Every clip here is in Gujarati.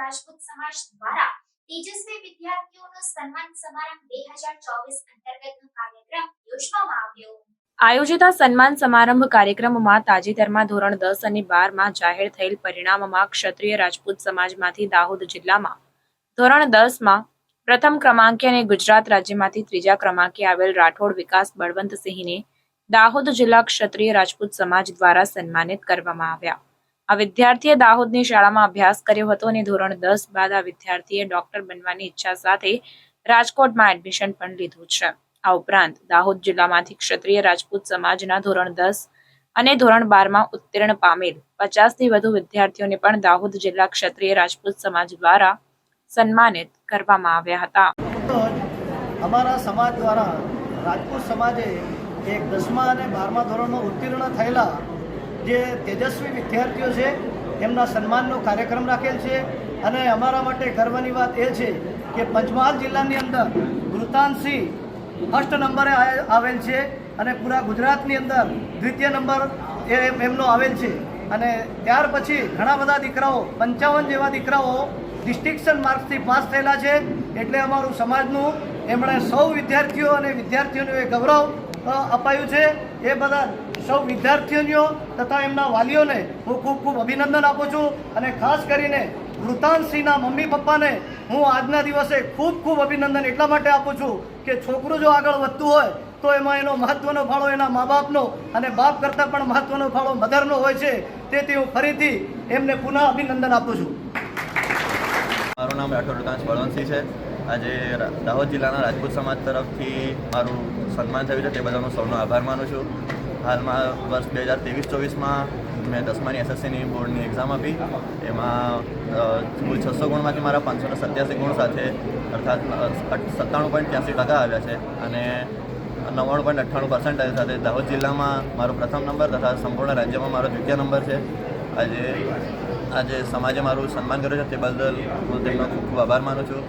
રાજપૂત સમાજ દ્વારા તેજસ્વી વિદ્યાર્થીઓનો સન્માન સમારંભ બે હજાર ચોવીસ અંતર્ગતનો કાર્યક્રમ યોજવામાં આવ્યો. આયોજિત સન્માન સમારંભ કાર્યક્રમમાં તાજેતરમાં ધોરણ દસ અને બારમાં જાહેર થયેલ પરિણામમાં ક્ષત્રિય રાજપૂત સમાજમાંથી દાહોદ જિલ્લામાં ધોરણ દસમાં પ્રથમ ક્રમાંકે અને ગુજરાત રાજ્યમાંથી ત્રીજા ક્રમાંકે આવેલ રાઠોડ વિકાસ બળવંતસિંહને દાહોદ જિલ્લા ક્ષત્રિય રાજપૂત સમાજ દ્વારા સન્માનિત કરવામાં આવ્યા. આ વિદ્યાર્થીએ દાહોદની શાળામાં અભ્યાસ કર્યો હતો અને ધોરણ દસ બાદ આ વિદ્યાર્થીએ ડોક્ટર બનવાની ઈચ્છા સાથે રાજકોટમાં એડમિશન પણ લીધું છે. આ ઉપરાંત દાહોદ જિલ્લામાંથી ક્ષત્રિય રાજપૂત સમાજના ધોરણ દસ અને ધોરણ બારમાં ઉત્તીર્ણ પામેલ પચાસથી વધુ વિદ્યાર્થીઓને પણ દાહોદ જિલ્લા ક્ષત્રિય રાજપૂત સમાજ દ્વારા સન્માનિત કરવામાં આવ્યા હતા. અમારા સમાજ દ્વારા રાજપૂત સમાજે એક દસમા અને બારમા ધોરણમાં ઉત્તીર્ણ થયેલા જે તેજસ્વી વિદ્યાર્થીઓ છે એમના સન્માનનો કાર્યક્રમ રાખેલ છે અને અમારા માટે ગર્વની વાત એ છે કે પંચમહાલ જિલ્લાની અંદર મૃતાંશી ફર્સ્ટ નંબરે આવેલ છે અને પૂરા ગુજરાતની અંદર દ્વિતીય નંબર એ એમનો આવેલ છે. અને ત્યાર પછી ઘણા બધા દીકરાઓ, પંચાવન જેવા દીકરાઓ ડિસ્ટિંક્શન માર્ક્સથી પાસ થયેલા છે. એટલે અમારું સમાજનું એમણે સૌ વિદ્યાર્થીઓ અને વિદ્યાર્થીઓનું એ ગૌરવ અપાયું છે. એ બધા સૌ વિદ્યાર્થીઓ તથા એમના વાલીઓને હું ખૂબ ખૂબ અભિનંદન આપું છું અને ખાસ કરીને વૃતાંશસિંહના મમ્મી પપ્પાને હું આજના દિવસે ખૂબ ખૂબ અભિનંદન એટલા માટે આપું છું કે છોકરું જો આગળ વધતું હોય તો એમાં એનો મહત્વનો ફાળો એના મા બાપનો અને બાપ કરતાં પણ મહત્વનો ફાળો મધરનો હોય છે તેથી હું ફરીથી એમને પુનઃ અભિનંદન આપું છું. મારું નામ રાઠોડ વૃતાંશ બળવંતસિંહ છે. આજે દાહોદ જિલ્લાના રાજપૂત સમાજ તરફથી મારું સન્માન થયું છે તે બધાનો સૌનો આભાર માનું છું. હાલમાં વર્ષ બે હજાર ત્રેવીસ ચોવીસમાં મેં દસમાની એસએસસીની બોર્ડની એક્ઝામ આપી. એમાં કુલ છસો ગુણમાંથી મારા પાંચસો સત્યાસી ગુણ સાથે અર્થાત સત્તાણું પોઈન્ટ ત્યાંસી ટકા આવ્યા છે અને નવ્વાણું પોઈન્ટ અઠ્ઠાણું પર્સન્ટેજ સાથે દાહોદ જિલ્લામાં મારો પ્રથમ નંબર તથા સંપૂર્ણ રાજ્યમાં મારો દ્વિતીય નંબર છે. આજે આજે સમાજે મારું સન્માન કર્યું છે તે બદલ હું તેમનો ખૂબ ખૂબ આભાર માનું છું.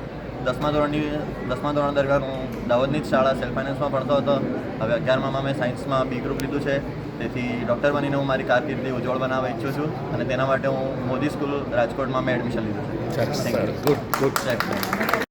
દસમા ધોરણની દસમા ધોરણ દરમિયાન હું દાહોદની જ શાળા સેલ્ફ ફાઇનાન્સમાં ભણતો હતો. હવે અગિયારમાં મેં સાયન્સમાં બી ગ્રુપ લીધું છે. તેથી ડૉક્ટર બનીને હું મારી કારકિર્દી ઉજ્જવળ બનાવવા ઈચ્છું છું અને તેના માટે હું મોદી સ્કૂલ રાજકોટમાં મેં એડમિશન લીધું છે. Thank you good good